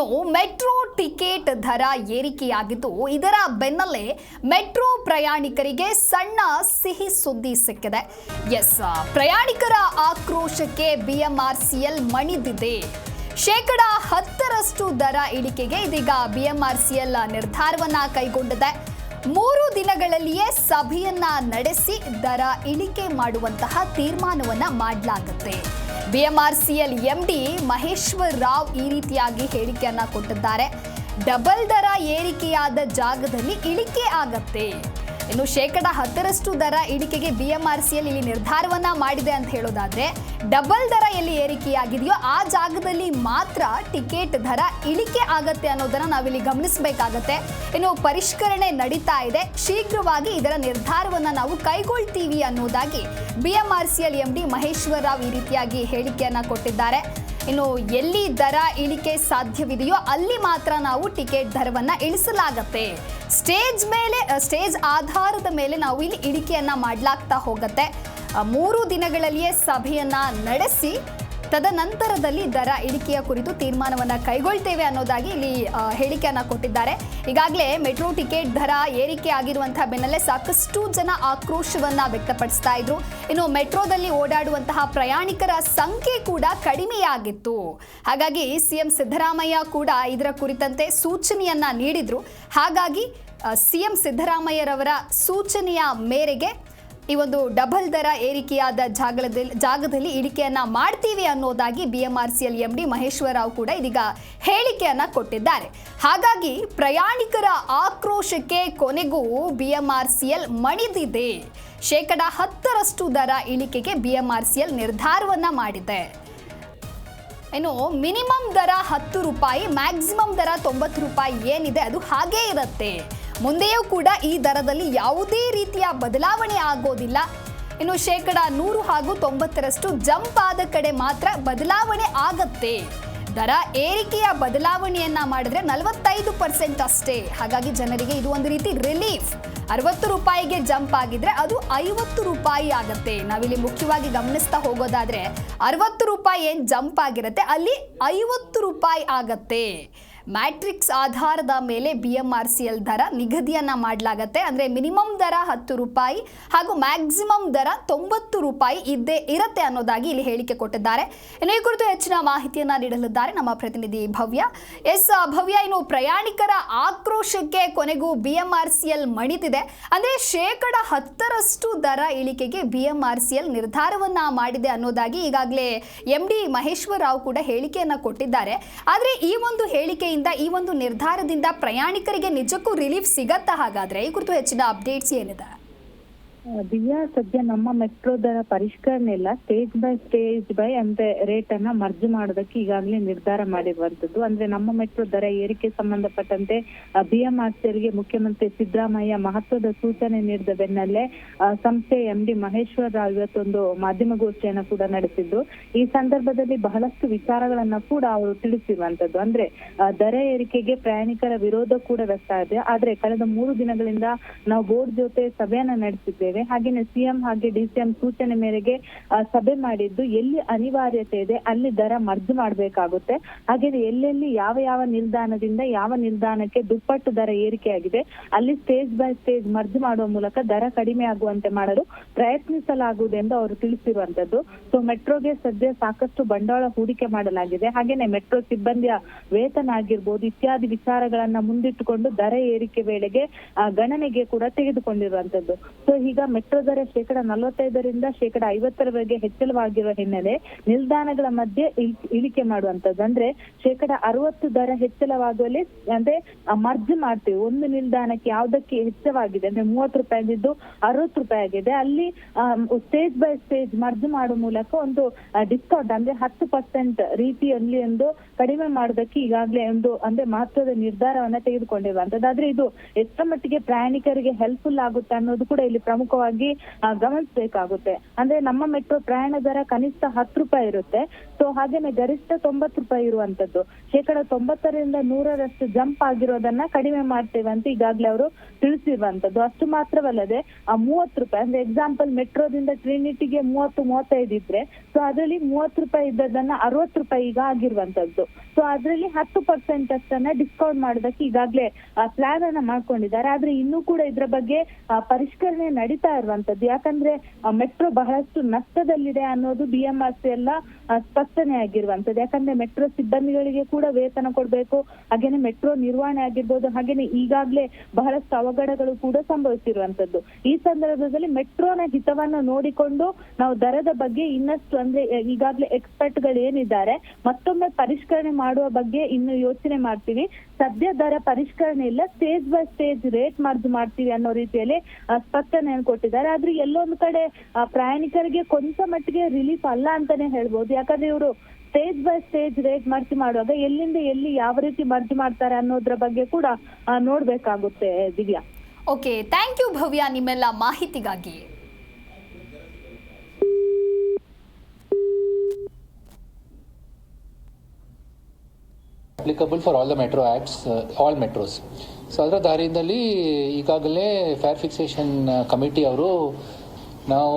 ಇನ್ನು metro ticket ದರ ಏರಿಕೆಯಾಗಿದ್ದು, ಇದರ ಬೆನ್ನಲ್ಲೇ ಮೆಟ್ರೋ ಪ್ರಯಾಣಿಕರಿಗೆ ಸಣ್ಣ ಸಿಹಿ ಸುದ್ದಿ ಸಿಕ್ಕಿದೆ. ಎಸ್, ಪ್ರಯಾಣಿಕರ ಆಕ್ರೋಶಕ್ಕೆ ಬಿಎಂಆರ್ಸಿಎಲ್ ಮಣಿದಿದೆ. ಶೇಕಡ ಹತ್ತರಷ್ಟು ದರ ಇಳಿಕೆಗೆ ಇದೀಗ ಬಿಎಂಆರ್ಸಿಎಲ್ ನಿರ್ಧಾರವನ್ನ ಕೈಗೊಂಡಿದೆ. ಮೂರು ದಿನಗಳಲ್ಲಿಯೇ ಸಭೆಯನ್ನ ನಡೆಸಿ ದರ ಇಳಿಕೆ ಮಾಡುವಂತಹ ತೀರ್ಮಾನವನ್ನ ಮಾಡಲಾಗುತ್ತೆ. ಬಿಎಂಆರ್ಸಿಎಲ್ ಎಂಡಿ ಮಹೇಶ್ವರ್ ರಾವ್ ಈ ರೀತಿಯಾಗಿ ಹೇಳಿಕೆಯನ್ನ ಕೊಟ್ಟಿದ್ದಾರೆ. ಡಬಲ್ ದರ ಏರಿಕೆಯಾದ ಜಾಗದಲ್ಲಿ ಇಳಿಕೆ ಆಗತ್ತೆ. ಇನ್ನು ಶೇಕಡ ಹತ್ತರಷ್ಟು ದರ ಇಳಿಕೆಗೆ ಬಿಎಂಆರ್ಸಿಯಲ್ಲಿ ಇಲ್ಲಿ ನಿರ್ಧಾರವನ್ನ ಮಾಡಿದೆ ಅಂತ ಹೇಳೋದಾದ್ರೆ, ಡಬಲ್ ದರ ಎಲ್ಲಿ ಏರಿಕೆಯಾಗಿದೆಯೋ ಆ ಜಾಗದಲ್ಲಿ ಮಾತ್ರ ಟಿಕೆಟ್ ದರ ಇಳಿಕೆ ಆಗತ್ತೆ ಅನ್ನೋದನ್ನ ನಾವಿಲ್ಲಿ ಗಮನಿಸಬೇಕಾಗತ್ತೆ. ಇನ್ನು ಪರಿಷ್ಕರಣೆ ನಡೀತಾ ಇದೆ. ಶೀಘ್ರವಾಗಿ ಇದರ ನಿರ್ಧಾರವನ್ನ ನಾವು ಕೈಗೊಳ್ತೀವಿ ಅನ್ನೋದಾಗಿ ಬಿಎಂಆರ್ಸಿಎಲ್ ಎಂಡಿ ಮಹೇಶ್ವರ ರಾವ್ ಈ ರೀತಿಯಾಗಿ ಹೇಳಿಕೆಯನ್ನ ಕೊಟ್ಟಿದ್ದಾರೆ. ಇನ್ನು ಎಲ್ಲಿ ದರ ಇಳಿಕೆ ಸಾಧ್ಯವಿದೆಯೋ ಅಲ್ಲಿ ಮಾತ್ರ ನಾವು ಟಿಕೆಟ್ ದರವನ್ನು ಇಳಿಸಲಾಗತ್ತೆ. ಸ್ಟೇಜ್ ಮೇಲೆ ಸ್ಟೇಜ್ ಆಧಾರದ ಮೇಲೆ ನಾವು ಇಲ್ಲಿ ಇಳಿಕೆಯನ್ನು ಮಾಡಲಾಗ್ತಾ ಹೋಗತ್ತೆ. ಮೂರು ದಿನಗಳಲ್ಲಿಯೇ ಸಭೆಯನ್ನ ನಡೆಸಿ ತದನಂತರದಲ್ಲಿ ದರ ಇಳಿಕೆಯ ಕುರಿತು ತೀರ್ಮಾನವನ್ನು ಕೈಗೊಳ್ತೇವೆ ಅನ್ನೋದಾಗಿ ಇಲ್ಲಿ ಹೇಳಿಕೆಯನ್ನು ಕೊಟ್ಟಿದ್ದಾರೆ. ಈಗಾಗಲೇ ಮೆಟ್ರೋ ಟಿಕೆಟ್ ದರ ಏರಿಕೆ ಆಗಿರುವಂತಹ ಬೆನ್ನಲ್ಲೇ ಸಾಕಷ್ಟು ಜನ ಆಕ್ರೋಶವನ್ನು ವ್ಯಕ್ತಪಡಿಸ್ತಾ ಇದ್ರು. ಇನ್ನು ಮೆಟ್ರೋದಲ್ಲಿ ಓಡಾಡುವಂತಹ ಪ್ರಯಾಣಿಕರ ಸಂಖ್ಯೆ ಕೂಡ ಕಡಿಮೆಯಾಗಿತ್ತು. ಹಾಗಾಗಿ ಸಿಎಂ ಸಿದ್ದರಾಮಯ್ಯ ಕೂಡ ಇದರ ಕುರಿತಂತೆ ಸೂಚನೆಯನ್ನ ನೀಡಿದ್ರು. ಹಾಗಾಗಿ ಸಿಎಂ ಸಿದ್ದರಾಮಯ್ಯರವರ ಸೂಚನೆಯ ಮೇರೆಗೆ ಈ ಒಂದು ಡಬಲ್ ದರ ಏರಿಕೆಯಾದ ಜಾಗದಲ್ಲಿ ಜಾಗದಲ್ಲಿ ಇಳಿಕೆಯನ್ನ ಮಾಡ್ತೀವಿ ಅನ್ನೋದಾಗಿ ಬಿಎಂಆರ್ಸಿಎಲ್ ಎಂ ಡಿ ಮಹೇಶ್ವರರಾವ್ ಕೂಡ ಇದೀಗ ಹೇಳಿಕೆಯನ್ನ ಕೊಟ್ಟಿದ್ದಾರೆ. ಹಾಗಾಗಿ ಪ್ರಯಾಣಿಕರ ಆಕ್ರೋಶಕ್ಕೆ ಕೊನೆಗೂ ಬಿಎಂಆರ್ಸಿಎಲ್ ಮಣಿದಿದೆ. ಶೇಕಡ ಹತ್ತರಷ್ಟು ದರ ಇಳಿಕೆಗೆ ಬಿಎಂಆರ್ಸಿಎಲ್ ನಿರ್ಧಾರವನ್ನ ಮಾಡಿದೆ. ಇನ್ನು ಮಿನಿಮಮ್ ದರ ಹತ್ತು ರೂಪಾಯಿ ಮ್ಯಾಕ್ಸಿಮಮ್ ದರ ತೊಂಬತ್ತು ರೂಪಾಯಿ ಏನಿದೆ ಅದು ಹಾಗೇ ಇರುತ್ತೆ. ಮುಂದೆಯೂ ಕೂಡ ಈ ದರದಲ್ಲಿ ಯಾವುದೇ ರೀತಿಯ ಬದಲಾವಣೆ ಆಗೋದಿಲ್ಲ. ಇನ್ನು ಶೇಕಡ ನೂರು ಹಾಗೂ ತೊಂಬತ್ತರಷ್ಟು ಜಂಪ್ ಆದ ಕಡೆ ಮಾತ್ರ ಬದಲಾವಣೆ ಆಗತ್ತೆ. ದರ ಏರಿಕೆಯ ಬದಲಾವಣೆಯನ್ನ ಮಾಡಿದ್ರೆ ನಲವತ್ತೈದು ಪರ್ಸೆಂಟ್ ಅಷ್ಟೇ. ಹಾಗಾಗಿ ಜನರಿಗೆ ಇದು ಒಂದು ರೀತಿ ರಿಲೀಫ್ ಅರವತ್ತು ರೂಪಾಯಿಗೆ ಜಂಪ್ ಆಗಿದ್ರೆ ಅದು ಐವತ್ತು ರೂಪಾಯಿ ಆಗುತ್ತೆ. ನಾವಿಲ್ಲಿ ಮುಖ್ಯವಾಗಿ ಗಮನಿಸ್ತಾ ಹೋಗೋದಾದ್ರೆ ಅರವತ್ತು ರೂಪಾಯಿ ಏನು ಜಂಪ್ ಆಗಿರುತ್ತೆ, ಅಲ್ಲಿ ಐವತ್ತು ರೂಪಾಯಿ ಆಗತ್ತೆ. ಮ್ಯಾಟ್ರಿಕ್ಸ್ ಆಧಾರದ ಮೇಲೆ B M R C L ದರ ನಿಗದಿಯನ್ನ ಮಾಡಲಾಗತ್ತೆ. ಅಂದ್ರೆ ಮಿನಿಮಮ್ ದರ ಹತ್ತು ರೂಪಾಯಿ ಹಾಗೂ ಮ್ಯಾಕ್ಸಿಮಮ್ ದರ ತೊಂಬತ್ತು ರೂಪಾಯಿ ಇದ್ದೇ ಇರುತ್ತೆ ಅನ್ನೋದಾಗಿ ಇಲ್ಲಿ ಹೇಳಿಕೆ ಕೊಟ್ಟಿದ್ದಾರೆ. ಇನ್ನು ಈ ಕುರಿತು ಹೆಚ್ಚಿನ ಮಾಹಿತಿಯನ್ನ ನೀಡಲಿದ್ದಾರೆ ನಮ್ಮ ಪ್ರತಿನಿಧಿ ಭವ್ಯ. ಎಸ್ ಭವ್ಯ, ಇನ್ನು ಪ್ರಯಾಣಿಕರ ಆಕ್ರೋಶಕ್ಕೆ ಕೊನೆಗೂ B M R C L ಮಣಿದಿದೆ ಅಂದ್ರೆ ಶೇಕಡ ಹತ್ತರಷ್ಟು ದರ ಇಳಿಕೆಗೆ B M R C L ನಿರ್ಧಾರವನ್ನ ಮಾಡಿದೆ ಅನ್ನೋದಾಗಿ ಈಗಾಗಲೇ ಎಂ ಡಿ ಮಹೇಶ್ವರ ರಾವ್ ಕೂಡ ಹೇಳಿಕೆಯನ್ನು ಕೊಟ್ಟಿದ್ದಾರೆ. ಆದರೆ ಈ ಒಂದು ಹೇಳಿಕೆಯಿಂದ ಈ ಒಂದು ನಿರ್ಧಾರದಿಂದ ಪ್ರಯಾಣಿಕರಿಗೆ ನಿಜಕ್ಕೂ ರಿಲೀಫ್ ಸಿಗತ್ತಾ ಹಾಗಾದ್ರೆ? ಈ ಕುರಿತು ಹೆಚ್ಚಿನ ಅಪ್ಡೇಟ್ಸ್ ಏನಿದೆ? ದಿವ್ಯಾ ಸದ್ಯ ನಮ್ಮ ಮೆಟ್ರೋ ದರ ಪರಿಷ್ಕರಣೆ ಇಲ್ಲ. ಸ್ಟೇಜ್ ಬೈ ಸ್ಟೇಜ್ ಬೈ ಅಂದ್ರೆ ರೇಟ್ ಅನ್ನ ಮರ್ಜ್ ಮಾಡೋದಕ್ಕೆ ಈಗಾಗಲೇ ನಿರ್ಧಾರ ಮಾಡಿರುವಂತದ್ದು ಅಂದ್ರೆ ನಮ್ಮ ಮೆಟ್ರೋ ದರ ಏರಿಕೆ ಸಂಬಂಧಪಟ್ಟಂತೆ ಬಿಎಂಆರ್ಸಿಎಲ್ಗೆ ಮುಖ್ಯಮಂತ್ರಿ ಸಿದ್ದರಾಮಯ್ಯ ಮಹತ್ವದ ಸೂಚನೆ ನೀಡಿದ ಬೆನ್ನಲ್ಲೇ ಸಂಸ್ಥೆ ಎಂಡಿ ಮಹೇಶ್ವರ ರಾವ್ ಇವತ್ತೊಂದು ಮಾಧ್ಯಮಗೋಷ್ಠಿಯನ್ನ ಕೂಡ ನಡೆಸಿದ್ದು. ಈ ಸಂದರ್ಭದಲ್ಲಿ ಬಹಳಷ್ಟು ವಿಚಾರಗಳನ್ನ ಕೂಡ ಅವರು ತಿಳಿಸಿರುವಂತದ್ದು ಅಂದ್ರೆ ದರ ಏರಿಕೆಗೆ ಪ್ರಯಾಣಿಕರ ವಿರೋಧ ಕೂಡ ವ್ಯಕ್ತ ಇದೆ ಆದ್ರೆ, ಕಳೆದ ಮೂರು ದಿನಗಳಿಂದ ನಾವು ಬೋರ್ಡ್ ಜೊತೆ ಸಭೆಯನ್ನ ನಡೆಸಿದ್ದೇವೆ. ಹಾಗೇನೆ ಸಿಎಂ ಹಾಗೆ ಡಿಸಿಎಂ ಸೂಚನೆ ಮೇರೆಗೆ ಸಭೆ ಮಾಡಿದ್ದು ಎಲ್ಲಿ ಅನಿವಾರ್ಯತೆ ಇದೆ ಅಲ್ಲಿ ದರ ಮರ್ಜು ಮಾಡಬೇಕಾಗುತ್ತೆ. ಹಾಗೇನೆ ಎಲ್ಲೆಲ್ಲಿ ಯಾವ ಯಾವ ನಿಲ್ದಾಣದಿಂದ ಯಾವ ನಿಲ್ದಾಣಕ್ಕೆ ದುಪ್ಪಟ್ಟು ದರ ಏರಿಕೆಯಾಗಿದೆ, ಅಲ್ಲಿ ಸ್ಟೇಜ್ ಬೈ ಸ್ಟೇಜ್ ಮರ್ಜು ಮಾಡುವ ಮೂಲಕ ದರ ಕಡಿಮೆ ಆಗುವಂತೆ ಮಾಡಲು ಪ್ರಯತ್ನಿಸಲಾಗುವುದೆಂದು ಅವರು ತಿಳಿಸಿರುವಂತದ್ದು ಸೊ, ಮೆಟ್ರೋಗೆ ಸದ್ಯ ಸಾಕಷ್ಟು ಬಂಡವಾಳ ಹೂಡಿಕೆ ಮಾಡಲಾಗಿದೆ. ಹಾಗೇನೆ ಮೆಟ್ರೋ ಸಿಬ್ಬಂದಿಯ ವೇತನ ಆಗಿರ್ಬೋದು ಇತ್ಯಾದಿ ವಿಚಾರಗಳನ್ನ ಮುಂದಿಟ್ಟುಕೊಂಡು ದರ ಏರಿಕೆ ವೇಳೆಗೆ ಗಣನೆಗೆ ಕೂಡ ತೆಗೆದುಕೊಂಡಿರುವಂತದ್ದು ಸೊ ಮೆಟ್ರೋ ದರ ಶೇಕಡ ನಲವತ್ತೈದರಿಂದ ಶೇಕಡ ಐವತ್ತರವರೆಗೆ ಹೆಚ್ಚಳವಾಗಿರುವ ಹಿನ್ನೆಲೆ ನಿಲ್ದಾಣಗಳ ಮಧ್ಯೆ ಇಳ್- ಇಳಿಕೆ ಮಾಡುವಂತದ್ದು ಅಂದ್ರೆ ಶೇಕಡ ಅರವತ್ತು ದರ ಹೆಚ್ಚಳವಾಗುವಲ್ಲಿ, ಅಂದ್ರೆ ಮರ್ಜ್ ಮಾಡ್ತೀವಿ. ಒಂದು ನಿಲ್ದಾಣಕ್ಕೆ ಯಾವ್ದಕ್ಕೆ ಹೆಚ್ಚವಾಗಿದೆ ಅಂದ್ರೆ ಮೂವತ್ತು ರೂಪಾಯಿ ಆಗಿದ್ದು ಅರವತ್ತು ರೂಪಾಯಿ ಆಗಿದೆ ಅಲ್ಲಿ ಸ್ಟೇಜ್ ಬೈ ಸ್ಟೇಜ್ ಮರ್ಜ್ ಮಾಡುವ ಮೂಲಕ ಒಂದು ಡಿಸ್ಕೌಂಟ್ ಅಂದ್ರೆ ಹತ್ತು ಪರ್ಸೆಂಟ್ ರೀತಿಯಲ್ಲಿ ಒಂದು ಕಡಿಮೆ ಮಾಡೋದಕ್ಕೆ ಈಗಾಗಲೇ ಒಂದು, ಅಂದ್ರೆ ಮಹತ್ವದ ನಿರ್ಧಾರವನ್ನ ತೆಗೆದುಕೊಂಡಿರುವಂತದ್ದು ಆದ್ರೆ ಇದು ಎಷ್ಟರ ಮಟ್ಟಿಗೆ ಪ್ರಯಾಣಿಕರಿಗೆ ಹೆಲ್ಪ್ಫುಲ್ ಆಗುತ್ತೆ ಅನ್ನೋದು ಕೂಡ ಇಲ್ಲಿ ಪ್ರಮುಖ ಪ್ರಮುಖವಾಗಿ ಗಮನಿಸಬೇಕಾಗುತ್ತೆ. ಅಂದ್ರೆ ನಮ್ಮ ಮೆಟ್ರೋ ಪ್ರಯಾಣ ದರ ಕನಿಷ್ಠ ಹತ್ತು ರೂಪಾಯಿ ಇರುತ್ತೆ. ಸೊ ಹಾಗೇನೆ ಗರಿಷ್ಠ ತೊಂಬತ್ತು ರೂಪಾಯಿ ಇರುವಂತದ್ದು. ಶೇಕಡ ತೊಂಬತ್ತರಿಂದ ನೂರರಷ್ಟು ಜಂಪ್ ಆಗಿರೋದನ್ನ ಕಡಿಮೆ ಮಾಡ್ತೇವೆ ಅಂತ ಈಗಾಗಲೇ ಅವರು ತಿಳಿಸಿರುವಂತದ್ದು. ಅಷ್ಟು ಮಾತ್ರವಲ್ಲದೆ, ಆ, ಮೂವತ್ತು ರೂಪಾಯಿ, ಅಂದ್ರೆ ಎಕ್ಸಾಂಪಲ್ ಮೆಟ್ರೋದಿಂದ ಟ್ರಿನಿಟಿಗೆ ಮೂವತ್ತು, ಮೂವತ್ತೈದು ಇದ್ರೆ ಸೊ ಅದರಲ್ಲಿ ಮೂವತ್ತು ರೂಪಾಯಿ ಇದ್ದದನ್ನ ಅರವತ್ತು ರೂಪಾಯಿ ಈಗ ಆಗಿರುವಂತದ್ದು. ಸೊ ಅದರಲ್ಲಿ ಹತ್ತು ಪರ್ಸೆಂಟ್ ಅಷ್ಟನ್ನ ಡಿಸ್ಕೌಂಟ್ ಮಾಡೋದಕ್ಕೆ ಈಗಾಗಲೇ ಪ್ಲಾನ್ ಅನ್ನ ಮಾಡ್ಕೊಂಡಿದ್ದಾರೆ. ಆದ್ರೆ ಇನ್ನೂ ಕೂಡ ಇದ್ರ ಬಗ್ಗೆ ಪರಿಷ್ಕರಣೆ ನಡೀತಾ ಇರುವಂತದ್ದು ಯಾಕಂದ್ರೆ ಮೆಟ್ರೋ ಬಹಳಷ್ಟು ನಷ್ಟದಲ್ಲಿದೆ ಅನ್ನೋದು ಬಿ ಎಂ ಆರ್ ಸಿ ಎಲ್ಲ ಸ್ಪಷ್ಟನೆ ಆಗಿರುವಂತದ್ದು ಯಾಕಂದ್ರೆ, ಮೆಟ್ರೋ ಸಿಬ್ಬಂದಿಗಳಿಗೆ ಕೂಡ ವೇತನ ಕೊಡ್ಬೇಕು, ಹಾಗೇನೆ ಮೆಟ್ರೋ ನಿರ್ವಹಣೆ ಆಗಿರ್ಬೋದು, ಹಾಗೇನೆ ಈಗಾಗಲೇ ಬಹಳಷ್ಟು ಅವಘಡಗಳು ಕೂಡ ಸಂಭವಿಸಿರುವಂತದ್ದು ಈ ಸಂದರ್ಭದಲ್ಲಿ ಮೆಟ್ರೋನ ಹಿತವನ್ನ ನೋಡಿಕೊಂಡು ನಾವು ದರದ ಬಗ್ಗೆ ಇನ್ನಷ್ಟು ಅಂದ್ರೆ ಈಗಾಗಲೇ ಎಕ್ಸ್ಪರ್ಟ್ಗಳು ಏನಿದ್ದಾರೆ, ಮತ್ತೊಮ್ಮೆ ಪರಿಷ್ಕರಣೆ ಮಾಡುವ ಬಗ್ಗೆ ಇನ್ನು ಯೋಚನೆ ಮಾಡ್ತೀವಿ. ಸದ್ಯ ದರ ಪರಿಷ್ಕರಣೆ ಇಲ್ಲ, stage by stage rate merge ಮಾಡ್ತೀವಿ ಅನ್ನೋ ರೀತಿಯಲ್ಲಿ ಸ್ಪಷ್ಟನೆ ಕೊಟ್ಟಿದ್ದಾರೆ. ಆದ್ರೆ ಎಲ್ಲೊಂದು ಕಡೆ ಆ, ಪ್ರಯಾಣಿಕರಿಗೆ ಕೊಂಚ ಮಟ್ಟಿಗೆ ರಿಲೀಫ್ ಅಲ್ಲ ಅಂತಾನೆ ಹೇಳ್ಬೋದು. ಯಾಕಂದ್ರೆ ಇವರು ಸ್ಟೇಜ್ ಬೈ ಸ್ಟೇಜ್ ರೇಟ್ ಮರ್ಜಿ ಮಾಡುವಾಗ ಎಲ್ಲಿಂದ ಎಲ್ಲಿ ಯಾವ ರೀತಿ ಮರ್ಜಿ ಮಾಡ್ತಾರೆ ಅನ್ನೋದ್ರ ಬಗ್ಗೆ ಕೂಡ ಆ, ನೋಡ್ಬೇಕಾಗುತ್ತೆ Divya. Okay thank you Bhavya ನಿಮ್ಮೆಲ್ಲ ಮಾಹಿತಿಗಾಗಿ. Applicable for all the metro acts, uh, all metros so ಅದರ ದಾರಿಯಿಂದಲಿ ಈಗಾಗಲೇ ಫೇರ್ ಫಿಕ್ಸೇಷನ್ ಕಮಿಟಿ ಅವರು ನಾವು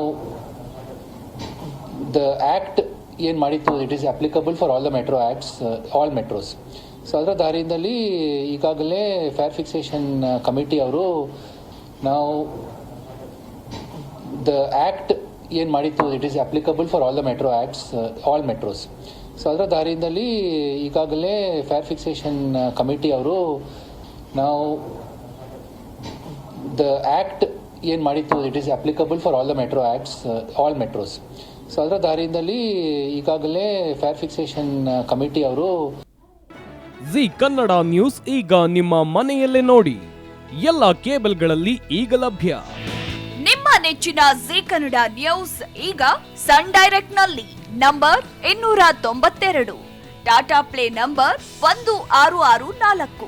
ದ ಆ್ಯಕ್ಟ್ ಏನು ಮಾಡಿತ್ತು it is applicable for all the metro acts all metros so ಅದರ ದಾರಿಯಿಂದಲಿ ಈಗಾಗಲೇ ಫೇರ್ ಫಿಕ್ಸೇಷನ್ ಕಮಿಟಿ ಅವರು ನಾವು ದ ಆ್ಯಕ್ಟ್ ಏನು ಮಾಡಿತ್ತು it is applicable for all the metro acts all metros so ಅದರ ದಾರಿಯಿಂದಲಿ ಈಗಾಗಲೇ ಫೇರ್ ಫಿಕ್ಸೇಷನ್ ಕಮಿಟಿ ಅವರು ನಾವು ದ ಆ್ಯಕ್ಟ್ ಏನು ಮಾಡಿತ್ತು it is applicable for all the metro acts all metros so ಅದರ ದಾರಿಯಲ್ಲಿ ಈಗಾಗಲೇ ಫೇರ್ ಫಿಕ್ಸೇಷನ್ ಕಮಿಟಿ ಅವರು ಜಿ ಕನ್ನಡ ನ್ಯೂಸ್ ಈಗ ನಿಮ್ಮ ಮನೆಯಲ್ಲೇ ನೋಡಿ. ಎಲ್ಲ ಕೇಬಲ್ಗಳಲ್ಲಿ ಈಗ ಲಭ್ಯ. ನಿಮ್ಮ ನೆಚ್ಚಿನ ಜಿ ಕನ್ನಡ ನ್ಯೂಸ್ ಈಗ ಸನ್ ಡೈರೆಕ್ಟ್ನಲ್ಲಿ ನಂಬರ್ ಇನ್ನೂರ ತೊಂಬತ್ತೆರಡು. ಟಾಟಾ ಪ್ಲೇ ನಂಬರ್ ಒಂದು ಆರು ಆರು ನಾಲ್ಕು.